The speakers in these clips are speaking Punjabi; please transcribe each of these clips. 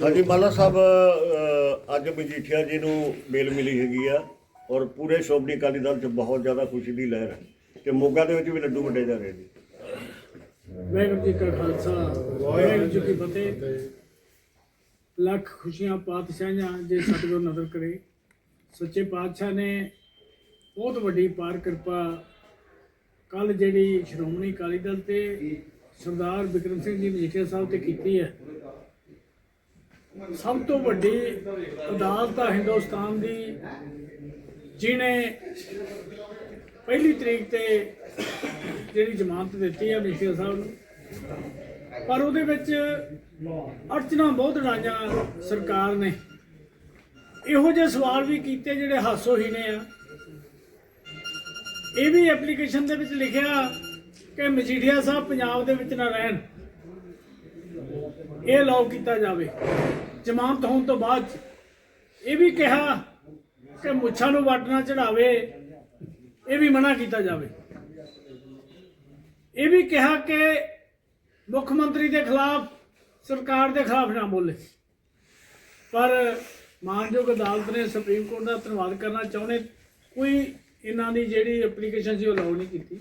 ਹਾਂਜੀ ਮਾਲਾ ਸਾਹਿਬ ਅੱਜ ਮਜੀਠੀਆ ਜੀ ਨੂੰ ਮੇਲ ਮਿਲੀ ਹੈਗੀ ਆ ਔਰ ਪੂਰੇ ਸ਼੍ਰੋਮਣੀ ਅਕਾਲੀ ਦਲ 'ਚ ਬਹੁਤ ਜ਼ਿਆਦਾ ਖੁਸ਼ੀ ਦੀ ਲਹਿਰ ਹੈ ਤੇ ਮੋਗਾ ਦੇ ਵਿੱਚ ਵੀ ਲੱਡੂ ਵੰਡੇ ਜਾ ਰਹੇ ਨੇ। ਵਾਹਿਗੁਰੂ ਜੀ ਕਾ ਖਾਲਸਾ, ਵਾਹਿਗੁਰੂ ਜੀ ਕੀ ਫਤਿਹ। ਲੱਖ ਖੁਸ਼ੀਆਂ ਪਾਤਸ਼ਾਹਾਂ ਜੇ ਸਤਿਗੁਰ ਨਦਰ ਕਰੇ। ਸੱਚੇ ਪਾਤਸ਼ਾਹ ਨੇ ਬਹੁਤ ਵੱਡੀ ਪਾਰ ਕਿਰਪਾ ਕੱਲ ਜਿਹੜੀ ਸ਼੍ਰੋਮਣੀ ਅਕਾਲੀ ਦਲ ਤੇ ਸਰਦਾਰ ਬਿਕਰਮ ਸਿੰਘ ਜੀ ਮਜੀਠੀਆ ਸਾਹਿਬ ਤੇ ਕੀਤੀ ਹੈ। ਸਭ ਤੋਂ ਵੱਡੀ ਅਦਾਲਤ ਆ ਹਿੰਦੁਸਤਾਨ ਦੀ, ਜਿਹਨੇ ਪਹਿਲੀ ਤਰੀਕ ਤੇ ਜਿਹੜੀ ਜ਼ਮਾਨਤ ਦਿੱਤੀ ਆ ਮਜੀਠੀਆ ਸਾਹਿਬ ਨੂੰ। ਪਰ ਉਹਦੇ ਵਿੱਚ ਅੜਚਨਾ ਬਹੁਤ ਡਾਈਆਂ ਸਰਕਾਰ ਨੇ। ਇਹੋ ਜਿਹੇ ਸਵਾਲ ਵੀ ਕੀਤੇ ਜਿਹੜੇ ਹਾਸੋਹੀਣੇ ਆ। ਇਹ ਵੀ ਐਪਲੀਕੇਸ਼ਨ ਦੇ ਵਿੱਚ ਲਿਖਿਆ ਕਿ ਮਜੀਠੀਆ ਸਾਹਿਬ ਪੰਜਾਬ ਦੇ ਵਿੱਚ ਨਾ ਰਹਿਣ। ਇਹ ਲਾਓ ਕੀਤਾ ਜਾਵੇ। ਜ਼ਮਾਨਤ ਹੋਣ ਤੋਂ ਬਾਅਦ ਇਹ ਵੀ ਕਿਹਾ ਕਿ ਮੁੱਛਾਂ ਨੂੰ ਵੱਟ ਨਾ ਚੜਾਵੇ, ਇਹ ਵੀ ਮਨਾ ਕੀਤਾ ਜਾਵੇ। ਇਹ ਵੀ ਕਿਹਾ ਕਿ ਮੁੱਖ ਮੰਤਰੀ ਦੇ ਖਿਲਾਫ, ਸਰਕਾਰ ਦੇ ਖਿਲਾਫ ਨਾ ਬੋਲੇ। ਪਰ ਮਾਨਯੋਗ ਅਦਾਲਤ ਨੇ ਸੁਪਰੀਮ ਕੋਰਟ ਦਾ ਧੰਨਵਾਦ ਕਰਨਾ ਚਾਹੁੰਦੇ, ਕੋਈ ਇਹਨਾਂ ਦੀ ਜਿਹੜੀ ਐਪਲੀਕੇਸ਼ਨ ਸੀ ਉਹ ਲਾਉ ਨਹੀਂ ਕੀਤੀ।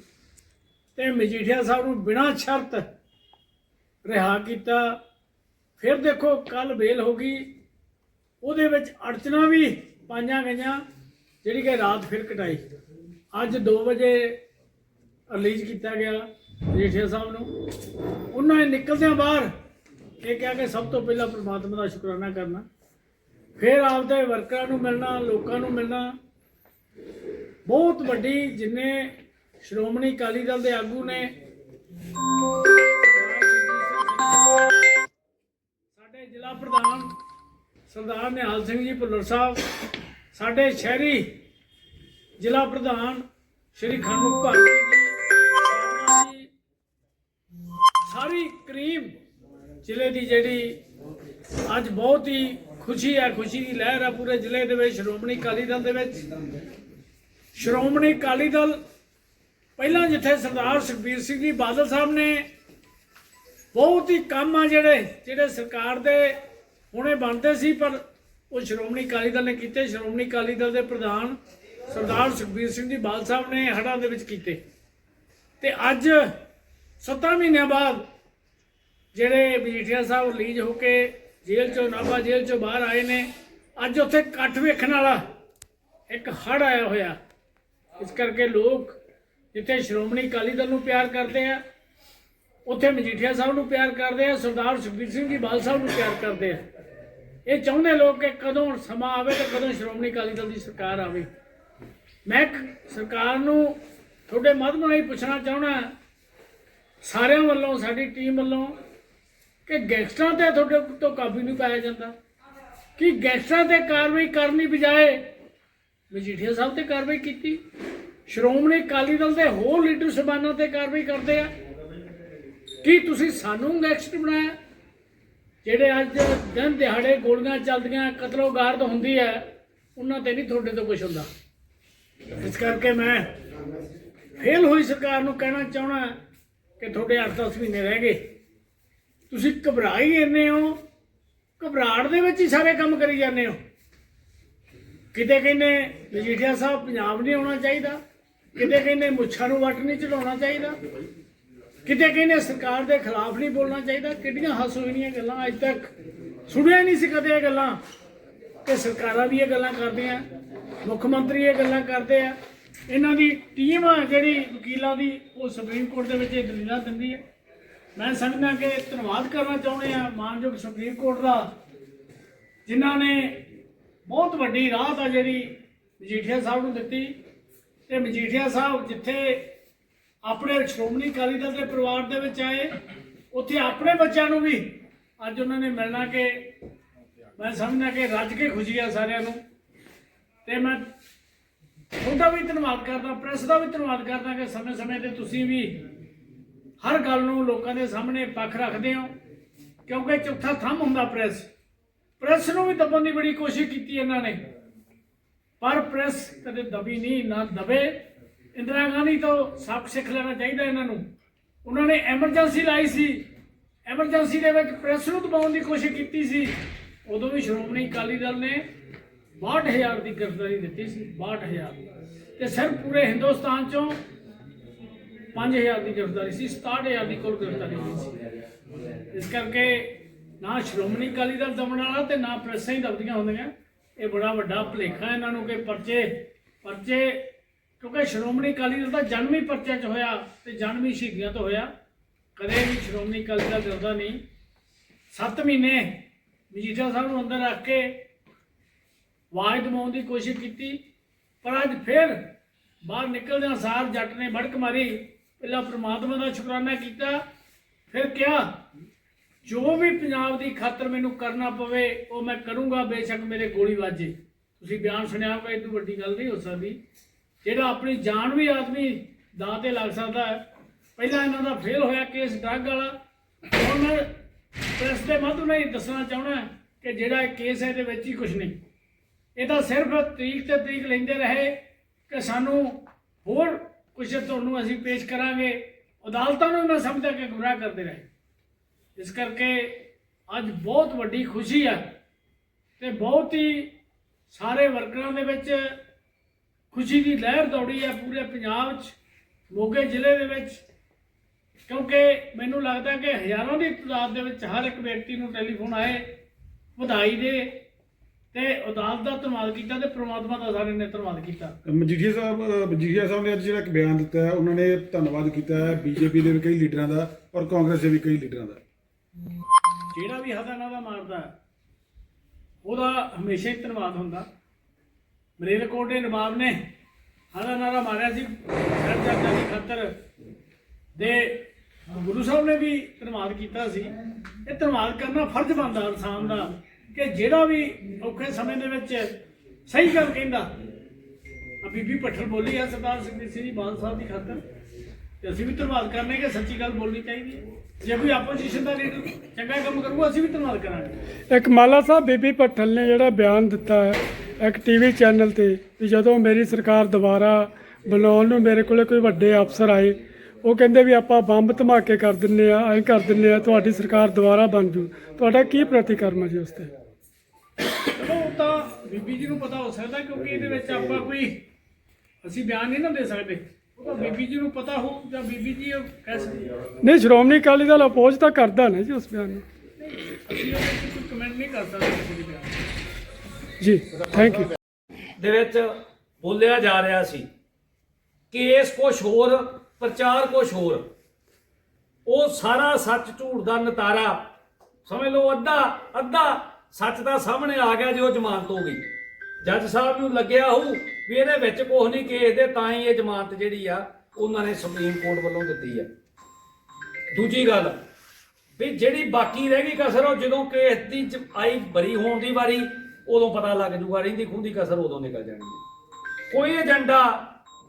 ਤੇ ਮਜੀਠੀਆ ਸਾਹਿਬ ਨੂੰ ਬਿਨਾਂ ਸ਼ਰਤ ਰਿਹਾ ਕੀਤਾ। ਫਿਰ ਦੇਖੋ ਕੱਲ ਬੇਲ ਹੋ ਗਈ। ਉਹਦੇ ਵਿੱਚ ਅੜਚਨਾ ਵੀ ਪਾਈਆਂ ਗਈਆਂ, ਜਿਹੜੀ ਕਿ ਰਾਤ ਫਿਰ ਕਟਾਈ। ਅੱਜ 2 ਵਜੇ ਰਿਲੀਜ਼ ਕੀਤਾ ਗਿਆ ਮਜੀਠੀਆ ਸਾਹਿਬ ਨੂੰ। ਉਹਨਾਂ ਨੇ ਨਿਕਲਦਿਆਂ ਬਾਹਰ ਇਹ ਕਿਹਾ ਕਿ ਸਭ ਤੋਂ ਪਹਿਲਾਂ ਪ੍ਰਮਾਤਮਾ ਦਾ ਸ਼ੁਕਰਾਨਾ ਕਰਨਾ। ਫਿਰ ਆਪਦੇ ਵਰਕਰਾਂ ਨੂੰ ਮਿਲਣਾ, ਲੋਕਾਂ ਨੂੰ ਮਿਲਣਾ। ਬਹੁਤ ਵੱਡੀ ਜਿੰਨੇ ਸ਼੍ਰੋਮਣੀ ਅਕਾਲੀ ਦਲ ਦੇ ਆਗੂ ਨੇ। ਜ਼ਿਲ੍ਹਾ ਪ੍ਰਧਾਨ ਸਰਦਾਰ ਨਿਹਾਲ ਸਿੰਘ ਜੀ ਭੁੱਲਰ ਸਾਹਿਬ, ਸਾਡੇ ਸ਼ਹਿਰੀ ਜ਼ਿਲ੍ਹਾ ਪ੍ਰਧਾਨ ਸ਼੍ਰੀ ਖੰਡੂ ਭਾਰਤੀ ਜੀ ਸਾਰੀ ਕਰੀਬ ਜ਼ਿਲ੍ਹੇ ਦੀ ਜਿਹੜੀ ਅੱਜ ਬਹੁਤ ਹੀ ਖੁਸ਼ੀ ਹੈ, ਖੁਸ਼ੀ ਦੀ ਲਹਿਰ ਹੈ ਪੂਰੇ ਜ਼ਿਲ੍ਹੇ ਦੇ ਵਿੱਚ, ਸ਼੍ਰੋਮਣੀ ਅਕਾਲੀ ਦਲ ਦੇ ਵਿੱਚ। ਸ਼੍ਰੋਮਣੀ ਅਕਾਲੀ ਦਲ ਪਹਿਲਾਂ ਜਿੱਥੇ ਸਰਦਾਰ ਸੁਖਬੀਰ ਸਿੰਘ ਜੀ ਬਾਦਲ ਸਾਹਿਬ ਨੇ ਬਹੁਤ ਹੀ ਕੰਮ ਆ ਜਿਹੜੇ ਜਿਹੜੇ ਸਰਕਾਰ ਦੇ ਹੁਣੇ ਬਣਦੇ ਸੀ, ਪਰ ਉਹ ਸ਼੍ਰੋਮਣੀ ਅਕਾਲੀ ਦਲ ਨੇ ਕੀਤੇ। ਸ਼੍ਰੋਮਣੀ ਅਕਾਲੀ ਦਲ ਦੇ ਪ੍ਰਧਾਨ ਸਰਦਾਰ ਸੁਖਬੀਰ ਸਿੰਘ ਜੀ ਬਾਦਲ ਸਾਹਿਬ ਨੇ ਹੜ੍ਹਾਂ ਦੇ ਵਿੱਚ ਕੀਤੇ। ਤੇ ਅੱਜ 7 ਮਹੀਨਿਆਂ ਬਾਅਦ ਜਿਹੜੇ ਮਜੀਠੀਆ ਸਾਹਿਬ ਰਿਲੀਜ਼ ਹੋ ਕੇ ਜੇਲ੍ਹ ਚੋਂ ਨਾਭਾ ਜੇਲ੍ਹ ਚੋਂ ਬਾਹਰ ਆਏ ਨੇ, ਅੱਜ ਉੱਥੇ ਇਕੱਠ ਵੇਖਣ ਵਾਲਾ ਇੱਕ ਹੜ ਆਇਆ ਹੋਇਆ। ਇਸ ਕਰਕੇ ਲੋਕ ਜਿੱਥੇ ਸ਼੍ਰੋਮਣੀ ਅਕਾਲੀ ਦਲ ਨੂੰ ਪਿਆਰ ਕਰਦੇ ਆ ਉੱਥੇ ਮਜੀਠੀਆ ਸਾਹਿਬ ਨੂੰ ਪਿਆਰ ਕਰਦੇ ਆ, ਸਰਦਾਰ ਸੁਖਬੀਰ ਸਿੰਘ ਜੀ ਬਾਲ ਸਾਹਿਬ ਨੂੰ ਪਿਆਰ ਕਰਦੇ ਆ। ਇਹ ਚਾਹੁੰਦੇ ਲੋਕ ਕਿ ਕਦੋਂ ਸਮਾਂ ਆਵੇ ਤੇ ਕਦੋਂ ਸ਼੍ਰੋਮਣੀ ਅਕਾਲੀ ਦਲ ਦੀ ਸਰਕਾਰ ਆਵੇ। ਮੈਂ ਸਰਕਾਰ ਨੂੰ ਤੁਹਾਡੇ ਮਾਧਿਅਮ ਰਾਹੀਂ ਪੁੱਛਣਾ ਚਾਹਣਾ ਸਾਰਿਆਂ ਵੱਲੋਂ, ਸਾਡੀ ਟੀਮ ਵੱਲੋਂ ਕਿ ਗੈਂਗਸਟਰਾਂ ਤੇ ਤੁਹਾਡੇ ਤੋਂ ਕਾਬੂ ਨਹੀਂ ਪਾਇਆ ਜਾਂਦਾ। ਕਿ ਗੈਂਗਸਟਰਾਂ ਤੇ ਕਾਰਵਾਈ ਕਰਨ ਦੀ ਬਜਾਏ ਮਜੀਠੀਆ ਸਾਹਿਬ ਤੇ ਕਾਰਵਾਈ ਕੀਤੀ। ਸ਼੍ਰੋਮਣੀ ਅਕਾਲੀ ਦਲ ਦੇ ਹੋਰ ਲੀਡਰ ਸਬਾਨਾਂ ਤੇ ਕਾਰਵਾਈ ਕਰਦੇ ਆ। ਕੀ ਤੁਸੀਂ ਸਾਨੂੰ ਗੈਂਗਸਟਰ ਬਣਾਇਆ? ਜਿਹੜੇ ਅੱਜ ਦਿਨ ਦਿਹਾੜੇ ਗੋਲੀਆਂ ਚੱਲਦੀਆਂ, ਕਤਲੋਗਾਰਦ ਹੁੰਦੀ ਹੈ, ਉਹਨਾਂ ਤੇ ਨਹੀਂ ਤੁਹਾਡੇ ਤੋਂ ਕੁਝ ਹੁੰਦਾ। ਇਸ ਕਰਕੇ ਮੈਂ ਫੇਲ ਹੋਈ ਸਰਕਾਰ ਨੂੰ ਕਹਿਣਾ ਚਾਹਣਾ ਕਿ ਤੁਹਾਡੇ 8-10 ਮਹੀਨੇ ਰਹਿ ਗਏ। ਤੁਸੀਂ ਘਬਰਾ ਹੀ ਇੰਨੇ ਹੋ, ਘਬਰਾਹਟ ਦੇ ਵਿੱਚ ਹੀ ਸਾਰੇ ਕੰਮ ਕਰੀ ਜਾਂਦੇ ਹੋ। ਕਿਤੇ ਕਹਿੰਦੇ ਮਜੀਠੀਆ ਸਾਹਿਬ ਪੰਜਾਬ ਨਹੀਂ ਆਉਣਾ ਚਾਹੀਦਾ, ਕਿਤੇ ਕਹਿੰਦੇ ਮੁੱਛਾਂ ਨੂੰ ਵੱਟ ਨਹੀਂ ਚੜਾਉਣਾ ਚਾਹੀਦਾ। ਕਿਤੇ ਕਹਿੰਦੇ ਸਰਕਾਰ ਦੇ ਖਿਲਾਫ ਨਹੀਂ ਬੋਲਣਾ ਚਾਹੀਦਾ, ਕਿੱਡੀਆਂ ਹਾਸੋਹੀਣੀਆਂ ਗੱਲਾਂ ਅੱਜ ਤੱਕ ਸੁਣਿਆ ਨਹੀਂ ਸੀ ਕਦੇ ਇਹ ਗੱਲਾਂ ਕਿ ਸਰਕਾਰਾਂ ਵੀ ਇਹ ਗੱਲਾਂ ਕਰਦੀਆਂ, ਮੁੱਖ ਮੰਤਰੀ ਇਹ ਗੱਲਾਂ ਕਰਦੇ ਆ। ਇਹਨਾਂ ਦੀ ਟੀਮ ਆ ਜਿਹੜੀ ਵਕੀਲਾਂ ਦੀ, ਉਹ ਸੁਪਰੀਮ ਕੋਰਟ ਦੇ ਵਿੱਚ ਇਹ ਦਲੀਲਾਂ ਦਿੰਦੀ ਹੈ ਮੈਂ ਸਮਝਦਾ ਕਿ ਧੰਨਵਾਦ ਕਰਨਾ ਚਾਹੁੰਦੇ ਆ ਮਾਨਯੋਗ ਸੁਪਰੀਮ ਕੋਰਟ ਦਾ, ਜਿਨ੍ਹਾਂ ਨੇ ਬਹੁਤ ਵੱਡੀ ਰਾਹਤ ਆ ਜਿਹੜੀ ਮਜੀਠੀਆ ਸਾਹਿਬ ਨੂੰ ਦਿੱਤੀ। ਤੇ ਮਜੀਠੀਆ ਸਾਹਿਬ ਜਿੱਥੇ ਆਪਣੇ ਸ਼੍ਰੋਮਣੀ ਅਕਾਲੀ ਦਲ ਦੇ ਪਰਿਵਾਰ ਦੇ ਵਿੱਚ ਆਏ। ਉੱਥੇ ਆਪਣੇ ਬੱਚਿਆਂ ਨੂੰ ਵੀ ਅੱਜ ਉਹਨਾਂ ਨੇ ਮਿਲਣਾ ਕਿ ਮੈਂ ਸਮਝਦਾ ਕਿ ਰੱਜ ਕੇ ਖੁਸ਼ੀ ਆ ਸਾਰਿਆਂ ਨੂੰ। ਤੇ ਮੈਂ ਤੁਹਾਡਾ ਵੀ ਧੰਨਵਾਦ ਕਰਦਾ, ਪ੍ਰੈਸ ਦਾ ਵੀ ਧੰਨਵਾਦ ਕਰਦਾ ਕਿ ਸਮੇਂ-ਸਮੇਂ ਤੇ ਤੁਸੀਂ ਵੀ ਹਰ ਗੱਲ ਨੂੰ ਲੋਕਾਂ ਦੇ ਸਾਹਮਣੇ ਪੱਖ ਰੱਖਦੇ ਹੋ। ਕਿਉਂਕਿ ਚੌਥਾ ਥੰਮ ਹੁੰਦਾ ਪ੍ਰੈਸ। ਪ੍ਰੈਸ ਨੂੰ ਵੀ ਦਬਣ ਦੀ ਬੜੀ ਕੋਸ਼ਿਸ਼ ਕੀਤੀ ਇਹਨਾਂ ਨੇ। ਪਰ ਪ੍ਰੈਸ ਕਦੇ ਦਬੀ ਨਹੀਂ, ਨਾ ਦਬੇ। ਇੰਦਰਾ ਗਾਂਧੀ ਤੋਂ ਸਬਕ ਸਿੱਖ ਲੈਣਾ ਚਾਹੀਦਾ ਇਹਨਾਂ ਨੂੰ। ਉਹਨਾਂ ਨੇ ਐਮਰਜੈਂਸੀ ਲਾਈ ਸੀ। ਐਮਰਜੈਂਸੀ ਦੇ ਵਿੱਚ ਪ੍ਰੈਸ ਨੂੰ ਦਬਾਉਣ ਦੀ ਕੋਸ਼ਿਸ਼ ਕੀਤੀ ਸੀ। ਉਦੋਂ ਵੀ ਸ਼੍ਰੋਮਣੀ ਅਕਾਲੀ ਦਲ ਨੇ 62000 ਦੀ ਗ੍ਰਿਫਤਾਰੀ ਦਿੱਤੀ ਸੀ 62000 ਤੇ ਸਿਰਫ ਪੂਰੇ ਹਿੰਦੁਸਤਾਨ ਚੋਂ 5000 ਦੀ ਗ੍ਰਿਫਤਾਰੀ ਸੀ 67000 ਦੀ ਕੁੱਲ ਗ੍ਰਿਫਤਾਰੀ ਹੋਈ ਸੀ। ਇਸ ਕਰਕੇ ਨਾ ਸ਼੍ਰੋਮਣੀ ਅਕਾਲੀ ਦਲ ਦਮਣ ਵਾਲਾ ਤੇ ਨਾ ਪ੍ਰੈਸਾਂ ਹੀ ਦਬਦੀਆਂ ਹੁੰਦੀਆਂ। ਇਹ ਬੜਾ ਵੱਡਾ ਭੁਲੇਖਾ ਇਹਨਾਂ ਨੂੰ ਕਿ ਪਰਚੇ ਪਰਚੇ ਕਿਉਂਕਿ ਸ਼੍ਰੋਮਣੀ ਅਕਾਲੀ ਦਲ ਦਾ ਜਨਮ ਹੀ ਪਰਚੇ 'ਚ ਹੋਇਆ ਤੇ ਜਨਮ ਹੀ ਸ਼ਹੀਦੀਆਂ ਤੋਂ ਹੋਇਆ। ਕਦੇ ਵੀ ਸ਼੍ਰੋਮਣੀ ਅਕਾਲੀ ਦਲ ਡਰਦਾ ਨਹੀਂ। 7 ਮਹੀਨੇ ਮਜੀਠਾ ਸਾਹਿਬ ਨੂੰ ਅੰਦਰ ਰੱਖ ਕੇ ਆਵਾਜ਼ ਦਬਾਉਣ ਦੀ ਕੋਸ਼ਿਸ਼ ਕੀਤੀ। ਪਰ ਅੱਜ ਫਿਰ ਬਾਹਰ ਨਿਕਲਦਿਆਂ ਸਾਰ ਜੱਟ ਨੇ ਭੜਕ ਮਾਰੀ। ਪਹਿਲਾਂ ਪ੍ਰਮਾਤਮਾ ਦਾ ਸ਼ੁਕਰਾਨਾ ਕੀਤਾ, ਫਿਰ ਕਿਹਾ, ਜੋ ਵੀ ਪੰਜਾਬ ਦੀ ਖਾਤਰ ਮੈਨੂੰ ਕਰਨਾ ਪਵੇ, ਉਹ ਮੈਂ ਕਰੂੰਗਾ, ਬੇਸ਼ੱਕ ਮੇਰੇ ਗੋਲੀ ਵਾਜੇ ਤੁਸੀਂ ਬਿਆਨ ਸੁਣਿਆ ਹੋਵੇ ਇਹ ਤੋਂ ਵੱਡੀ ਗੱਲ ਨਹੀਂ ਹੋ ਸਕਦੀ। ਜਿਹੜਾ ਆਪਣੀ ਜਾਨ ਵੀ ਆਦਮੀ ਦਾਅ ਤੇ ਲੱਗ ਸਕਦਾ ਹੈ। ਪਹਿਲਾਂ ਇਹਨਾਂ ਦਾ ਫੇਲ ਹੋਇਆ ਕੇਸ ਡਰੱਗ ਵਾਲਾ। ਹੁਣ ਮੈਂ ਪ੍ਰੈਸ ਦੇ ਮਾਧਿਅਮ ਨਾਲ ਦੱਸਣਾ ਚਾਹਣਾ ਕਿ ਜਿਹੜਾ ਇਹ ਕੇਸ ਹੈ ਇਹਦੇ ਵਿੱਚ ਹੀ ਕੁਝ ਨਹੀਂ। ਇਹ ਤਾਂ ਸਿਰਫ ਤਰੀਕ ਤੇ ਤਰੀਕ ਲੈਂਦੇ ਰਹੇ ਕਿ ਸਾਨੂੰ ਹੋਰ ਕੁਝ ਤੁਹਾਨੂੰ ਅਸੀਂ ਪੇਸ਼ ਕਰਾਂਗੇ। ਅਦਾਲਤਾਂ ਨੂੰ ਮੈਂ ਸਮਝਦਾ ਕਿ ਗੁੰਮਰਾਹ ਕਰਦੇ ਰਹੇ। ਇਸ ਕਰਕੇ ਅੱਜ ਬਹੁਤ ਵੱਡੀ ਖੁਸ਼ੀ ਹੈ ਤੇ ਬਹੁਤ ਹੀ ਸਾਰੇ ਵਰਕਰਾਂ ਦੇ ਵਿੱਚ ਖੁਸ਼ੀ ਦੀ ਲਹਿਰ ਦੌੜੀ ਹੈ ਪੂਰੇ ਪੰਜਾਬ 'ਚ ਮੋਗੇ ਜ਼ਿਲ੍ਹੇ ਦੇ ਵਿੱਚ। ਕਿਉਂਕਿ ਮੈਨੂੰ ਲੱਗਦਾ ਕਿ ਹਜ਼ਾਰਾਂ ਦੀ ਤਾਦਾਦ ਦੇ ਵਿੱਚ ਹਰ ਇੱਕ ਵਿਅਕਤੀ ਨੂੰ ਟੈਲੀਫੋਨ ਆਏ ਵਧਾਈ ਦੇ ਤੇ ਅਦਾਲਤ ਦਾ ਧੰਨਵਾਦ ਕੀਤਾ ਤੇ ਪ੍ਰਮਾਤਮਾ ਦਾ ਸਾਰੇ ਨੇ ਧੰਨਵਾਦ ਕੀਤਾ। ਮਜੀਠੀਆ ਸਾਹਿਬ ਮਜੀਠੀਆ ਸਾਹਿਬ ਨੇ ਅੱਜ ਜਿਹੜਾ ਇੱਕ ਬਿਆਨ ਦਿੱਤਾ ਹੈ ਉਹਨਾਂ ਨੇ ਧੰਨਵਾਦ ਕੀਤਾ ਹੈ ਬੀਜੇਪੀ ਦੇ ਵੀ ਕਈ ਲੀਡਰਾਂ ਦਾ ਔਰ ਕਾਂਗਰਸ ਦੇ ਵੀ ਕਈ ਲੀਡਰਾਂ ਦਾ। ਜਿਹੜਾ ਵੀ ਹਦਾ ਨਾਦਾ ਮਾਰਦਾ ਉਹਦਾ ਹਮੇਸ਼ਾ ਹੀ ਧੰਨਵਾਦ ਹੁੰਦਾ। ਮਰੇਲਕੋਟ ਦੇ ਨਵਾਬ ਨੇ ਹਦਾ ਨਾਦਾ ਮਾਰਿਆ ਸੀ ਸਾਹਿਬਜ਼ਾਦਿਆਂ ਦੀ ਖਾਤਰ। ਦੇ ਗੁਰੂ ਸਾਹਿਬ ਨੇ ਵੀ ਧੰਨਵਾਦ ਕੀਤਾ ਸੀ। ਇਹ ਧੰਨਵਾਦ ਕਰਨਾ ਫਰਜ਼ ਬਣਦਾ ਇਨਸਾਨ ਦਾ ਕਿ ਜਿਹੜਾ ਵੀ ਔਖੇ ਸਮੇਂ ਦੇ ਵਿੱਚ ਸਹੀ ਗੱਲ ਕਹਿੰਦਾ। ਬੀਬੀ ਪੱਠਲ ਬੋਲੀ ਆ, ਸਰਦਾਰ ਸਿੰਘ ਸਿੰਘ ਜੀ ਬਾਦਲ ਸਾਹਿਬ ਦੀ ਖਾਤਰ। ਤੇ ਅਸੀਂ ਵੀ ਧੰਨਵਾਦ ਕਰਨੇ ਕਿ ਸੱਚੀ ਗੱਲ ਬੋਲਣੀ ਚਾਹੀਦੀ ਹੈ। ਜੇ ਕੋਈ ਆਪੋਜੀਸ਼ਨ ਦਾ ਲੀਡਰ ਚੰਗਾ ਕੰਮ ਕਰੂਗਾ ਅਸੀਂ ਵੀ ਧੰਨਵਾਦ ਕਰਾਂਗੇ। ਇੱਕ ਮਾਲਾ ਸਾਹਿਬ ਬੀਬੀ ਭੱਠਲ ਨੇ ਜਿਹੜਾ ਬਿਆਨ ਦਿੱਤਾ ਹੈ ਇੱਕ ਟੀਵੀ ਚੈਨਲ ਤੇ ਵੀ ਜਦੋਂ ਮੇਰੀ ਸਰਕਾਰ ਦੁਬਾਰਾ ਬਣਾਉਣ ਨੂੰ ਮੇਰੇ ਕੋਲੇ ਕੋਈ ਵੱਡੇ ਅਫਸਰ ਆਏ ਉਹ ਕਹਿੰਦੇ ਵੀ ਆਪਾਂ ਬੰਬ ਧਮਾਕੇ ਕਰ ਦਿੰਨੇ ਆ ਐਂ ਕਰ ਦਿੰਨੇ ਆ ਤੁਹਾਡੀ ਸਰਕਾਰ ਦੁਬਾਰਾ ਬਣ ਜੂ। ਤੁਹਾਡਾ ਕੀ ਪ੍ਰਤੀਕਰਮ ਹੈ ਜੀ ਉਸ ਤੇ? ਚਲੋ ਉਹ ਤਾਂ ਬੀਬੀ ਜੀ ਨੂੰ ਪਤਾ ਹੋ ਸਕਦਾ ਕਿਉਂਕਿ ਇਹਦੇ ਵਿੱਚ ਆਪਾਂ ਕੋਈ ਅਸੀਂ ਬਿਆਨ ਨਹੀਂ ਨਾ ਦੇ ਸਕਦੇ। ਤਾਂ ਬੀਬੀ ਜੀ ਨੂੰ ਪਤਾ ਹੋ ਜਾਂ ਬੀਬੀ ਜੀ ਉਹ ਕਹਿ ਸਕਦੇ ਨਹੀਂ ਸ਼੍ਰੋਮਣੀ ਅਕਾਲੀ ਦਲ ਅਪੋਜ਼ ਤਾਂ ਕਰਦਾ ਨਾ ਜੀ ਉਸ ਬਿਆਨ ਨੂੰ। ਅਸੀਂ ਉਹਦੇ ਵਿੱਚ ਕੋਈ ਕਮੈਂਟ ਨਹੀਂ ਕਰ ਸਕਦੇ ਕਿਸੇ ਦੇ ਬਿਆਨ ਤੇ। ਜੀ ਥੈਂਕ ਯੂ ਦੇ ਵਿੱਚ ਬੋਲਿਆ ਜਾ ਰਿਹਾ ਸੀ ਕੇਸ ਕੁਛ ਹੋਰ ਪ੍ਰਚਾਰ ਕੁਛ ਹੋਰ। ਉਹ ਸਾਰਾ ਸੱਚ ਝੂਠ ਦਾ ਨਤਾਰਾ ਸਮਝ ਲਓ ਅੱਧਾ ਅੱਧਾ ਸੱਚ ਦਾ ਸਾਹਮਣੇ ਆ ਗਿਆ ਜੋ ਜ਼ਮਾਨਤ ਹੋ ਗਈ। ਜੱਜ ਸਾਹਿਬ ਨੂੰ ਲੱਗਿਆ ਹੋਊ ਵੀ ਇਹਦੇ ਵਿੱਚ ਕੁਛ ਨਹੀਂ ਕੇਸ ਦੇ, ਤਾਂ ਹੀ ਇਹ ਜ਼ਮਾਨਤ ਜਿਹੜੀ ਆ, ਉਹਨਾਂ ਨੇ ਸੁਪਰੀਮ ਕੋਰਟ ਵੱਲੋਂ ਦਿੱਤੀ ਆ। ਦੂਜੀ ਗੱਲ, ਵੀ ਜਿਹੜੀ ਬਾਕੀ ਰਹਿ ਗਈ ਕਸਰ, ਉਹ ਜਦੋਂ ਕੇਸ ਦੀ ਆਈ ਬਰੀ ਹੋਣ ਦੀ ਵਾਰੀ, ਉਦੋਂ ਪਤਾ ਲੱਗ ਜੂਗਾ, ਰਹਿੰਦੀ ਖੁੰਦੀ ਕਸਰ ਉਦੋਂ ਨਿਕਲ ਜਾਣੀ ਕੋਈ ਏਜੰਡਾ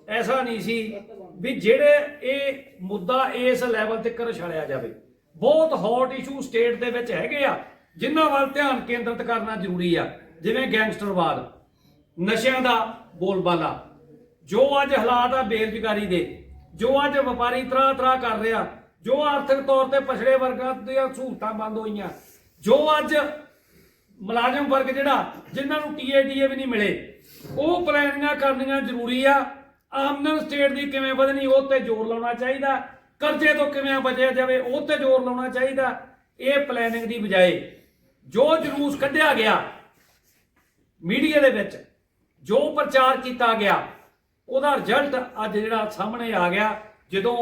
ਐਸਾ ਨਹੀਂ ਸੀ ਵੀ ਜਿਹੜੇ ਇਹ ਮੁੱਦਾ ਇਸ ਲੈਵਲ ਤੇ ਕਰਛੜਿਆ ਜਾਵੇ। ਬਹੁਤ ਹੌਟ ਇਸ਼ੂ ਸਟੇਟ ਦੇ ਵਿੱਚ ਹੈਗੇ ਆ, ਜਿਨ੍ਹਾਂ ਵੱਲ ਧਿਆਨ ਕੇਂਦਰਿਤ ਕਰਨਾ ਜ਼ਰੂਰੀ ਆ, ਜਿਵੇਂ ਗੈਂਗਸਟਰਵਾਦ ਨਸ਼ਿਆਂ ਦਾ ਬੋਲਬਾਲਾ। ਜੋ ਅੱਜ ਹਾਲਾਤ ਆ ਬੇਰੁਜ਼ਗਾਰੀ ਦੇ, ਜੋ ਅੱਜ ਵਪਾਰੀ ਤਰ੍ਹਾਂ ਤਰ੍ਹਾਂ ਕਰ ਰਿਹਾ, ਜੋ ਆਰਥਿਕ ਤੌਰ ਤੇ ਪਛੜੇ ਵਰਗਾਂ ਦੀਆਂ ਸਹੂਲਤਾਂ ਬੰਦ ਹੋਈਆਂ, ਜੋ ਅੱਜ ਮੁਲਾਜ਼ਮ ਵਰਗ ਜਿਹੜਾ, ਜਿਨ੍ਹਾਂ ਨੂੰ ਟੀਏਡੀਏ ਵੀ ਨਹੀਂ ਮਿਲੇ, ਉਹ ਪਲੈਨਿੰਗਾਂ ਕਰਨੀਆਂ ਜ਼ਰੂਰੀ ਆ। ਆਮਦਨ ਸਟੇਟ ਦੀ ਕਿਵੇਂ ਵਧਣੀ, ਉਹ ਤੇ ਜ਼ੋਰ ਲਾਉਣਾ ਚਾਹੀਦਾ। ਕਰਜ਼ੇ ਤੋਂ ਕਿਵੇਂ ਬਚਿਆ ਜਾਵੇ, ਉਹ ਤੇ ਜ਼ੋਰ ਲਾਉਣਾ ਚਾਹੀਦਾ। ਇਹ ਪਲੈਨਿੰਗ ਦੀ ਬਜਾਏ ਜੋ ਜਲੂਸ ਕੱਢਿਆ ਗਿਆ, ਮੀਡੀਆ ਦੇ ਵਿੱਚ ਜੋ ਪ੍ਰਚਾਰ ਕੀਤਾ ਗਿਆ, ਉਹਦਾ ਰਿਜ਼ਲਟ ਅੱਜ ਜਿਹੜਾ ਸਾਹਮਣੇ ਆ ਗਿਆ, ਜਦੋਂ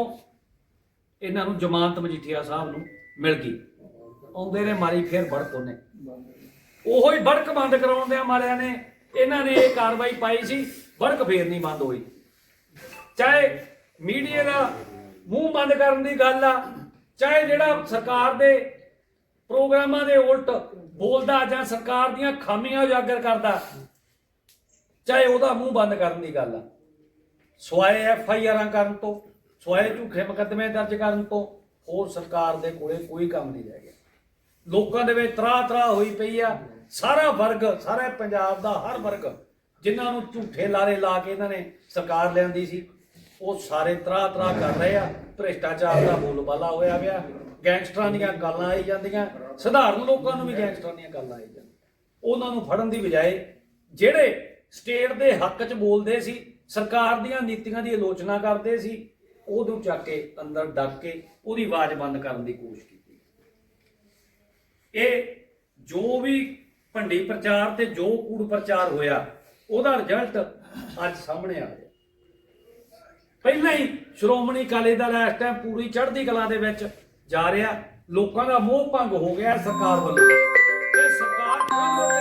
ਇਹਨਾਂ ਨੂੰ ਜ਼ਮਾਨਤ ਮਜੀਠੀਆ ਸਾਹਿਬ ਨੂੰ ਮਿਲ ਗਈ। ਆਉਂਦੇ ਨੇ ਮਾਰੀ ਫੇਰ ਭੜਕ ਉਹਨੇ। ਉਹੋ ਹੀ ਭੜਕ ਬੰਦ ਕਰਾਉਣ ਦੇ ਮਾਰਿਆਂ ਨੇ, ਇਹਨਾਂ ਨੇ ਇਹ ਕਾਰਵਾਈ ਪਾਈ ਸੀ ਭੜਕ ਫੇਰ ਨਹੀਂ ਬੰਦ ਹੋਈ। ਚਾਹੇ ਮੀਡੀਆ ਦਾ ਮੂੰਹ ਬੰਦ ਕਰਨ ਦੀ ਗੱਲ ਆ, ਚਾਹੇ ਜਿਹੜਾ ਸਰਕਾਰ ਦੇ ਪ੍ਰੋਗਰਾਮਾਂ ਦੇ ਉਲਟ ਬੋਲਦਾ ਜਾਂ ਸਰਕਾਰ ਦੀਆਂ ਖਾਮੀਆਂ ਉਜਾਗਰ ਕਰਦਾ ਚਾਹੇ ਉਹਦਾ ਮੂੰਹ ਬੰਦ ਕਰਨ ਦੀ ਗੱਲ ਆ। ਸਵਾਏ ਐਫ ਆਈ ਆਰਾਂ ਕਰਨ ਤੋਂ, ਸਵਾਏ ਝੂਠੇ ਮੁਕੱਦਮੇ ਦਰਜ ਕਰਨ ਤੋਂ, ਹੋਰ ਸਰਕਾਰ ਦੇ ਕੋਲੇ ਕੋਈ ਕੰਮ ਨਹੀਂ ਰਹਿ ਗਿਆ। ਲੋਕਾਂ ਦੇ ਵਿੱਚ ਤਰਾ ਤਰਾ ਹੋਈ ਪਈ ਆ। ਸਾਰਾ ਵਰਗ, ਸਾਰੇ ਪੰਜਾਬ ਦਾ ਹਰ ਵਰਗ, ਜਿਨ੍ਹਾਂ ਨੂੰ ਝੂਠੇ ਲਾਰੇ ਲਾ ਕੇ ਇਹਨਾਂ ਨੇ ਸਰਕਾਰ ਲਿਆਂਦੀ ਸੀ, ਉਹ ਸਾਰੇ ਤਰਾ ਤਰਾ ਕਰ ਰਹੇ ਆ। ਭ੍ਰਿਸ਼ਟਾਚਾਰ ਦਾ ਬੋਲਬਾਲਾ ਹੋਇਆ ਪਿਆ। ਗੈਂਗਸਟਰਾਂ ਦੀਆਂ ਗੱਲਾਂ ਆਈ ਜਾਂਦੀਆਂ। ਸਧਾਰਨ ਲੋਕਾਂ ਨੂੰ ਵੀ ਗੈਂਗਸਟਰਾਂ ਦੀਆਂ ਗੱਲਾਂ ਆਈ ਜਾਂਦੀਆਂ। ਉਹਨਾਂ ਨੂੰ ਫੜਨ ਦੀ ਬਜਾਏ ਜਿਹੜੇ ਸਟੇਟ ਦੇ ਹੱਕ 'ਚ ਬੋਲਦੇ ਸੀ, ਸਰਕਾਰ ਦੀਆਂ ਨੀਤੀਆਂ ਦੀ ਆਲੋਚਨਾ ਕਰਦੇ ਸੀ, ਉਹਨੂੰ ਚੱਕ ਕੇ ਅੰਦਰ ਡੱਕ ਕੇ ਉਹਦੀ ਆਵਾਜ਼ ਬੰਦ ਕਰਨ ਦੀ ਕੋਸ਼ਿਸ਼ ਕੀਤੀ। ਇਹ ਜੋ ਵੀ ਭੰਡੀ ਪ੍ਰਚਾਰ ਤੇ ਜੋ ਕੂੜ ਪ੍ਰਚਾਰ ਹੋਇਆ, ਉਹਦਾ ਰਿਜ਼ਲਟ ਅੱਜ ਸਾਹਮਣੇ ਆ ਗਿਆ ਪਹਿਲਾਂ ਹੀ ਸ਼੍ਰੋਮਣੀ ਅਕਾਲੀ ਦਲ ਇਸ ਟਾਈਮ ਪੂਰੀ ਚੜ੍ਹਦੀ ਕਲਾ ਦੇ ਵਿੱਚ ਜਾ ਰਿਹਾ, ਲੋਕਾਂ ਦਾ ਮੋਹ ਭੰਗ ਹੋ ਗਿਆ ਸਰਕਾਰ ਵੱਲੋਂ। ਤੇ ਸਰਕਾਰ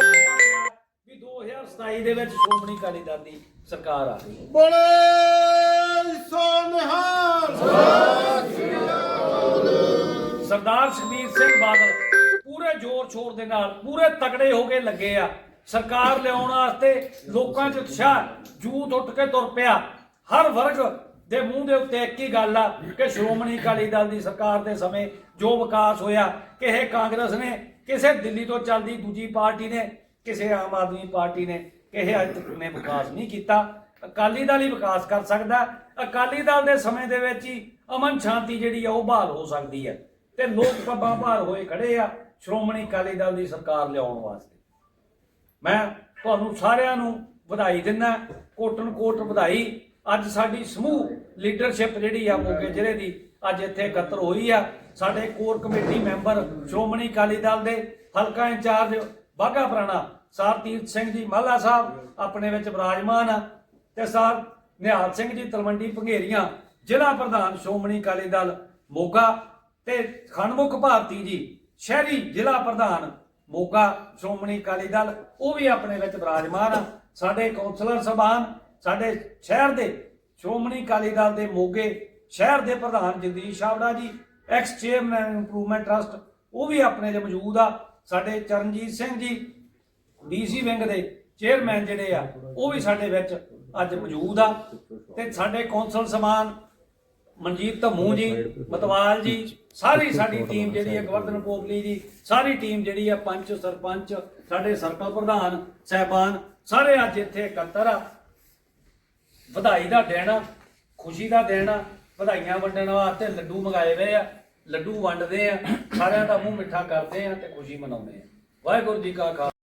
2027 ਦੇ ਵਿੱਚ ਸ਼੍ਰੋਮਣੀ ਅਕਾਲੀ ਦਲ ਦੀ ਸਰਕਾਰ ਆ ਹੈ। ਬੋਲੇ ਸੋਨਹਾਰ ਸਰਦਾਰ ਸੁਖਬੀਰ ਸਿੰਘ ਬਾਦਲ ਪੂਰੇ ਜ਼ੋਰ ਸ਼ੋਰ ਦੇ ਨਾਲ ਪੂਰੇ ਤਕੜੇ ਹੋ ਕੇ ਲੱਗੇ ਆ। ਸਰਕਾਰ ਲਿਆਉਣ ਵਾਸਤੇ ਲੋਕਾਂ 'ਚ ਉਤਸ਼ਾਹ ਜੂਤ ਉੱਠ ਕੇ ਤੁਰ ਪਿਆ। ਹਰ ਵਰਗ ਦੇ ਮੂੰਹ ਦੇ ਉੱਤੇ ਇੱਕ ਹੀ ਗੱਲ ਆ ਕਿ ਸ਼੍ਰੋਮਣੀ ਅਕਾਲੀ ਦਲ ਦੀ ਸਰਕਾਰ ਦੇ ਸਮੇਂ ਜੋ ਵਿਕਾਸ ਹੋਇਆ ਕਿਸੇ ਕਾਂਗਰਸ ਨੇ ਕਿਸੇ ਦਿੱਲੀ ਤੋਂ ਚੱਲਦੀ ਦੂਜੀ ਪਾਰਟੀ ਨੇ ਕਿਸੇ ਆਮ ਆਦਮੀ ਪਾਰਟੀ ਨੇ ਕਿਸੇ ਅੱਜ ਨੇ ਵਿਕਾਸ ਨਹੀਂ ਕੀਤਾ। ਅਕਾਲੀ ਦਲ ਹੀ ਵਿਕਾਸ ਕਰ ਸਕਦਾ ਅਕਾਲੀ ਦਲ ਦੇ ਸਮੇਂ ਦੇ ਵਿੱਚ ਹੀ ਅਮਨ ਸ਼ਾਂਤੀ ਜਿਹੜੀ ਆ, ਉਹ ਬਹਾਲ ਹੋ ਸਕਦੀ ਹੈ। ਤੇ ਲੋਕ ਪੱਬਾਂ ਭਾਰ ਹੋਏ ਖੜੇ ਆ, ਸ਼੍ਰੋਮਣੀ ਅਕਾਲੀ ਦਲ ਦੀ ਸਰਕਾਰ ਲਿਆਉਣ ਵਾਸਤੇ। ਮੈਂ ਤੁਹਾਨੂੰ ਸਾਰਿਆਂ ਨੂੰ ਵਧਾਈ ਦਿੰਦਾ ਕੋਟਨ ਕੋਟ ਵਧਾਈ। ਅੱਜ ਸਾਡੀ ਸਮੂਹ ਲੀਡਰਸ਼ਿਪ ਜਿਹੜੀ ਆ, ਮੋਗੇ ਜ਼ਿਲ੍ਹੇ ਦੀ ਅੱਜ ਇੱਥੇ ਇਕੱਤਰ ਹੋਈ ਆ। ਸਾਡੇ core committee member Shiromani Akali Dal ਦੇ ਹਲਕਾ ਇੰਚਾਰਜ ਬਾਘਾ ਪੁਰਾਣਾ ਸਰਤੀਰਥ ਸਿੰਘ ਜੀ ਮਾਲਾ ਸਾਹਿਬ ਆਪਣੇ ਵਿੱਚ ਵਿਰਾਜਮਾਨ ਆ ਤੇ ਸਰ ਨਿਹਾਲ ਸਿੰਘ ਜੀ ਤਲਵੰਡੀ ਭੰਗੇਰੀਆਂ ਜ਼ਿਲ੍ਹਾ ਪ੍ਰਧਾਨ ਸ਼੍ਰੋਮਣੀ ਅਕਾਲੀ ਦਲ ਮੋਗਾ ਤੇ ਖਣਮੁਖ ਭਾਰਤੀ ਜੀ ਸ਼ਹਿਰੀ ਜ਼ਿਲ੍ਹਾ ਪ੍ਰਧਾਨ ਮੋਗਾ ਸ਼੍ਰੋਮਣੀ ਅਕਾਲੀ ਦਲ, ਉਹ ਵੀ ਆਪਣੇ ਵਿੱਚ ਵਿਰਾਜਮਾਨ ਆ। ਸਾਡੇ ਕੌਂਸਲਰ ਸਭਾਨ ਸਾਡੇ ਸ਼ਹਿਰ ਦੇ ਸ਼੍ਰੋਮਣੀ ਅਕਾਲੀ ਦਲ ਦੇ ਮੋਗੇ ਸ਼ਹਿਰ ਦੇ ਪ੍ਰਧਾਨ ਜਗਦੀਸ਼ ਛਾਵੜਾ ਜੀ, ਐਕਸ ਚੇਅਰਮੈਨ ਇੰਪਰੂਵਮੈਂਟ ਟਰਸਟ, ਉਹ ਵੀ ਆਪਣੇ 'ਚ ਮੌਜੂਦ ਆ। ਸਾਡੇ ਚਰਨਜੀਤ ਸਿੰਘ ਜੀ ਡੀਸੀ ਵਿੰਗ ਦੇ ਚੇਅਰਮੈਨ ਜਿਹੜੇ ਆ, ਉਹ ਵੀ ਸਾਡੇ ਵਿੱਚ ਅੱਜ ਮੌਜੂਦ ਆ। ਤੇ ਸਾਡੇ ਕੌਂਸਲ ਸਮਾਨ ਮਨਜੀਤ ਧੰਮੂ ਜੀ, ਮਤਵਾਲ ਜੀ, ਸਾਰੀ ਸਾਡੀ ਟੀਮ ਜਿਹੜੀ ਹੈ ਗਵਰਧਨ ਪੋਪਲੀ ਜੀ, ਸਾਰੀ ਟੀਮ ਜਿਹੜੀ ਆ, ਪੰਚ, ਸਰਪੰਚ, ਸਾਡੇ ਸਰਕਲ ਪ੍ਰਧਾਨ, ਸਹਿਬਾਨ, ਸਾਰੇ ਅੱਜ ਇੱਥੇ ਇਕੱਤਰ ਆ। ਵਧਾਈ ਦਾ ਦਿਨ ਆ, ਖੁਸ਼ੀ ਦਾ ਦਿਨ ਆ, ਵਧਾਈਆਂ ਵੰਡਣ ਵਾਸਤੇ ਲੱਡੂ ਮੰਗਾਏ ਹੋਏ ਆ। ਲੱਡੂ ਵੰਡਦੇ ਆ, ਸਾਰਿਆਂ ਦਾ ਮੂੰਹ ਮਿੱਠਾ ਕਰਦੇ ਆ ਤੇ ਖੁਸ਼ੀ ਮਨਾਉਂਦੇ ਆ। ਵਾਹਿਗੁਰੂ ਜੀ ਕਾ ਖਾਲਸਾ।